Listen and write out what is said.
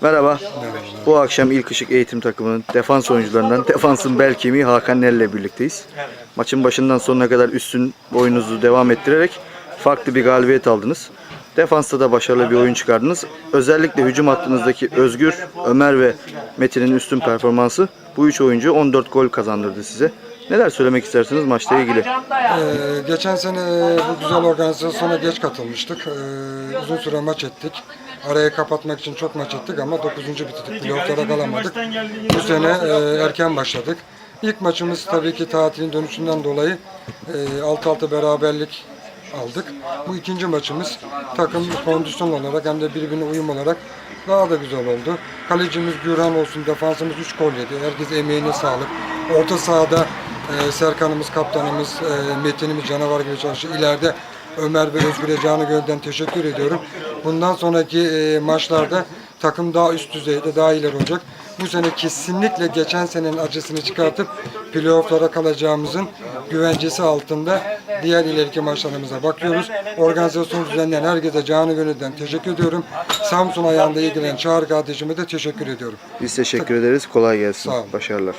Merhaba. Bu akşam ilk ışık eğitim takımının defans oyuncularından defansın bel kemiği Hakan Nel ile birlikteyiz. Maçın başından sonuna kadar üstün oyununuzu devam ettirerek farklı bir galibiyet aldınız. Defansta da başarılı bir oyun çıkardınız. Özellikle hücum hattınızdaki Özgür, Ömer ve Metin'in üstün performansı bu üç oyuncu 14 gol kazandırdı size. Neler söylemek istersiniz maçla ilgili? Ee, geçen sene bu güzel organizasyona geç katılmıştık. Ee, uzun süre maç ettik. Arayı kapatmak için çok maç ettik ama 9. bitirdik. Playoff'lara kalamadık. Bu sene e, erken başladık. İlk maçımız tabii ki tatilin dönüşünden dolayı e, 6-6 beraberlik aldık. Bu ikinci maçımız takım kondisyon olarak hem de birbirine uyum olarak daha da güzel oldu. Kalecimiz Gürhan olsun, defansımız 3 gol yedi. Herkes emeğine sağlık. Orta sahada e, Serkan'ımız, kaptanımız, e, Metin'imiz canavar gibi çalıştı. İleride Ömer ve Özgür'e canı gönülden teşekkür ediyorum. Bundan sonraki e, maçlarda takım daha üst düzeyde, daha ileri olacak. Bu sene kesinlikle geçen senenin acısını çıkartıp playofflara kalacağımızın güvencesi altında diğer ileriki maçlarımıza bakıyoruz. Organizasyon düzenleyen herkese canı gönülden teşekkür ediyorum. Samsun ayağında ilgilenen Çağrı kardeşime de teşekkür ediyorum. Biz teşekkür ederiz. Kolay gelsin. Sağ olun. Başarılar.